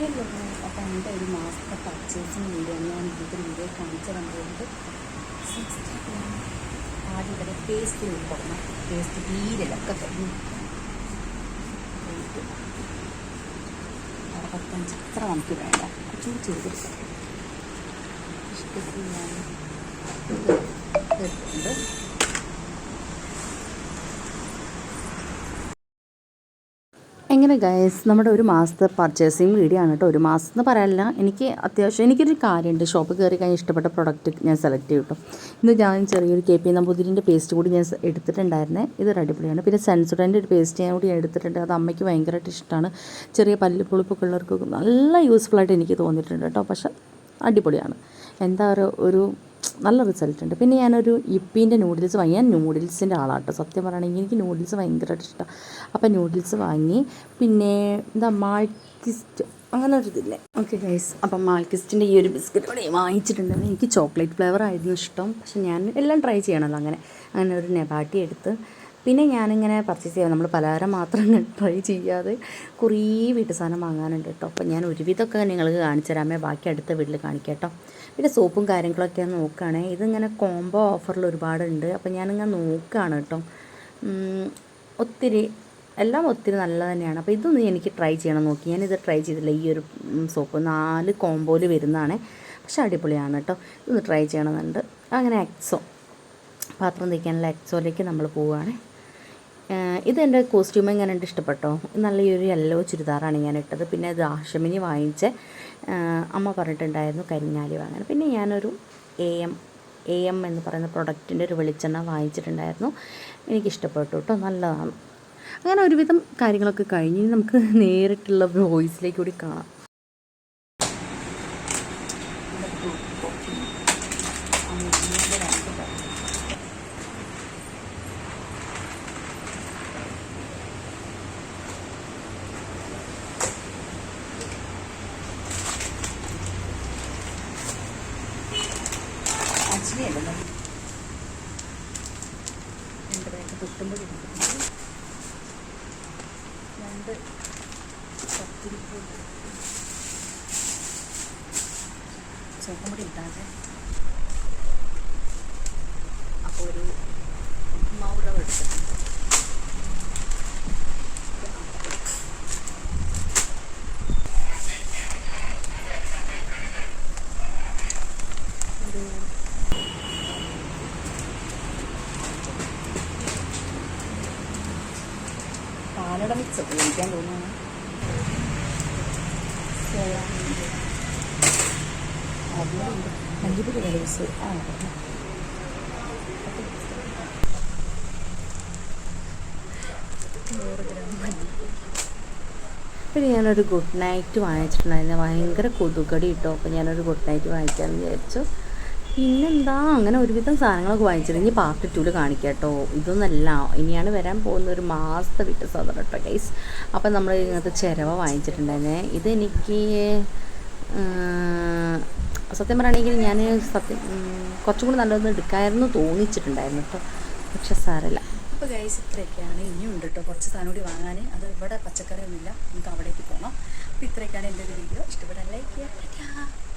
Hello അപ്പോൾ എന്റെ ഒരു മാസത്തെ പർച്ചേസിങ് വീഡിയോ ഞാൻ ഇതിന്റെ വീഡിയോ കാണിച്ചു തന്നുകൊണ്ട് സിക്സ്റ്റി ആദ്യം തന്നെ പേസ്റ്റ് ഉൾപ്പെടണം പേസ്റ്റ് തീരലൊക്കെ തരും അറുപത്തഞ്ച് അത്ര നമുക്ക് വേണ്ട കുറച്ചും ചെയ്തെടുക്കാം ഇഷ്ടത്തിന് ഞാൻ ഇത് എടുത്തിട്ടുണ്ട് എങ്ങനെ ഗൈസ് നമ്മുടെ ഒരു മാസത്തെ പർച്ചേസിങ് വീഡിയോ ആണ് കേട്ടോ ഒരു മാസം എന്ന് പറയാനില്ല എനിക്ക് അത്യാവശ്യം എനിക്കൊരു കാര്യമുണ്ട് ഷോപ്പ് കയറി കഴിഞ്ഞാൽ ഇഷ്ടപ്പെട്ട പ്രൊഡക്റ്റ് ഞാൻ സെലക്ട് ചെയ്യും കേട്ടോ ഇന്ന് ഞാൻ ചെറിയൊരു കെ പി നമ്പൂതിരിന്റെ പേസ്റ്റ് കൂടി ഞാൻ എടുത്തിട്ടുണ്ടായിരുന്നേ. ഇതൊരു അടിപൊളിയാണ് പിന്നെ സെൻസുഡന്റെ ഒരു പേസ്റ്റ് ഞാൻ കൂടി എടുത്തിട്ടുണ്ട്. അത് അമ്മയ്ക്ക് ഭയങ്കരമായിട്ട് ഇഷ്ടമാണ് ചെറിയ പല്ല് പുളിപ്പൊക്കെ ഉള്ളവർക്കൊക്കെ നല്ല യൂസ്ഫുൾ ആയിട്ട് എനിക്ക് തോന്നിയിട്ടുണ്ട് കേട്ടോ പക്ഷേ അടിപൊളിയാണ്. എന്താ ഒരു ഒരു നല്ല റിസൾട്ട് ഉണ്ട്. പിന്നെ ഞാനൊരു ഇപ്പീന്റെ നൂഡിൽസ് വാങ്ങി. ഞാൻ നൂഡിൽസിന്റെ ആളാട്ടോ. സത്യം പറയുകയാണെങ്കിൽ എനിക്ക് നൂഡിൽസ് ഭയങ്കരമായിട്ട് ഇഷ്ടമാണ് അപ്പോൾ നൂഡിൽസ് വാങ്ങി. പിന്നെ എന്താ മാൾക്കിസ്റ്റ് അങ്ങനെ ഒരു ഇതില്ലേ ഓക്കെ ഗൈസ് അപ്പം മാൾക്കിസ്റ്റിന്റെ ഈ ഒരു ബിസ്ക്കറ്റ് കൂടെ വാങ്ങിച്ചിട്ടുണ്ടെങ്കിൽ എനിക്ക് ചോക്ലേറ്റ് ഫ്ലേവർ ആയിരുന്നു ഇഷ്ടം. പക്ഷെ ഞാൻ എല്ലാം ട്രൈ ചെയ്യണമല്ലോ അങ്ങനെ. അങ്ങനെ ഒരു നെബാട്ടി എടുത്ത് പിന്നെ ഞാനിങ്ങനെ പർച്ചേസ് ചെയ്യാം. നമ്മൾ പലഹാരം മാത്രം ട്രൈ ചെയ്യാതെ കുറേ വീട്ടു സാധനം വാങ്ങാനുണ്ട് കേട്ടോ. അപ്പോൾ ഞാൻ ഒരുവിധമൊക്കെ നിങ്ങൾക്ക് കാണിച്ചു തരാമേ ബാക്കി അടുത്ത വീട്ടിൽ കാണിക്കാം പിന്നെ സോപ്പും കാര്യങ്ങളൊക്കെ നോക്കുകയാണേ. ഇതിങ്ങനെ കോംബോ ഓഫറിൽ ഒരുപാടുണ്ട്. അപ്പോൾ ഞാനിങ്ങനെ നോക്കുകയാണ് കേട്ടോ. ഒത്തിരി എല്ലാം ഒത്തിരി നല്ല തന്നെയാണ്. അപ്പോൾ ഇതൊന്നും എനിക്ക് ട്രൈ ചെയ്യണം നോക്കി. ഞാനിത് ട്രൈ ചെയ്തില്ല ഈ ഒരു സോപ്പ് നാല് കോംബോയിൽ വരുന്നതാണ്. പക്ഷേ അടിപൊളിയാണ് കേട്ടോ. ഇതൊന്ന് ട്രൈ ചെയ്യണമെന്നുണ്ട്. അങ്ങനെ എക്സോ പാത്രം തേക്കാനുള്ള എക്സോയിലേക്ക് നമ്മൾ പോവുകയാണ്. ഇത് എന്റെ കോസ്റ്റ്യൂം എങ്ങനെ ഉണ്ട് ഇഷ്ടപ്പെട്ടോ? നല്ലൊരു യെല്ലോ ചുരിദാറാണ് ഞാൻ ഇട്ടത്. പിന്നെ ഇത് ആശമിനി വാങ്ങിച്ച അമ്മ പറഞ്ഞിട്ടുണ്ടായിരുന്നു കരിഞ്ഞാലി വാങ്ങാൻ. പിന്നെ ഞാനൊരു എ എം എ എം എന്ന് പറയുന്ന പ്രൊഡക്റ്റിന്റെ ഒരു വെളിച്ചെണ്ണ വാങ്ങിച്ചിട്ടുണ്ടായിരുന്നു. എനിക്കിഷ്ടപ്പെട്ടു കേട്ടോ നല്ലതാണ്. അങ്ങനെ ഒരുവിധം കാര്യങ്ങളൊക്കെ കഴിഞ്ഞ് നമുക്ക് നേരിട്ടുള്ള വോയിസിലേക്ക് കൂടി കാണാം. അല്ല രണ്ട് പേർക്ക് രണ്ട് പത്തിരിപ്പൂടി കൂടി ഇട്ടാതെ അപ്പോൾ ഒരു ഉപ്പുമാവ് റവ എടുത്തിട്ടുണ്ട് ഒരു പാലട മിക്സ് ഉപയോഗിക്കാൻ തോന്നുന്നു. ആ പിന്നെ ഞാനൊരു ഗുഡ് നൈറ്റ് വാങ്ങിച്ചിട്ടുണ്ടായിരുന്നു. ഭയങ്കര കൊതുകടി കിട്ടും അപ്പോൾ ഞാനൊരു ഗുഡ് നൈറ്റ് വാങ്ങിക്കാമെന്ന് വിചാരിച്ചു. പിന്നെന്താ? അങ്ങനെ ഒരുവിധം സാധനങ്ങളൊക്കെ വാങ്ങിച്ചിട്ട് ഇനി പാർട്ട് ടൂൽ കാണിക്കാം കേട്ടോ ഇതൊന്നല്ല. ഇനിയാണ് വരാൻ പോകുന്ന ഒരു മാസത്തെ വിട്ട് സാധനം കേട്ടോ ഗൈസ് അപ്പം നമ്മൾ ഇങ്ങനത്തെ ചിരവ വാങ്ങിച്ചിട്ടുണ്ടായിരുന്നേ. ഇതെനിക്ക് സത്യം പറയുകയാണെങ്കിൽ ഞാൻ സത്യം കുറച്ചും കൂടി നല്ലതൊന്ന് എടുക്കാമായിരുന്നു തോന്നിച്ചിട്ടുണ്ടായിരുന്നു കേട്ടോ പക്ഷെ സാരല്ല. അപ്പോൾ ഗൈസ് ഇത്രയൊക്കെയാണ്. ഇനിയും ഉണ്ട് കേട്ടോ കുറച്ച് സാധനം കൂടി വാങ്ങാൻ അത് ഇവിടെ പച്ചക്കറിയൊന്നുമില്ല. നമുക്ക് അവിടേക്ക് പോകണം അപ്പോൾ ഇത്രയൊക്കെയാണ് എന്റെ ഒരു വീഡിയോ ഇഷ്ടപ്പെട്ടാൽ ലൈക്ക് ചെയ്യുക.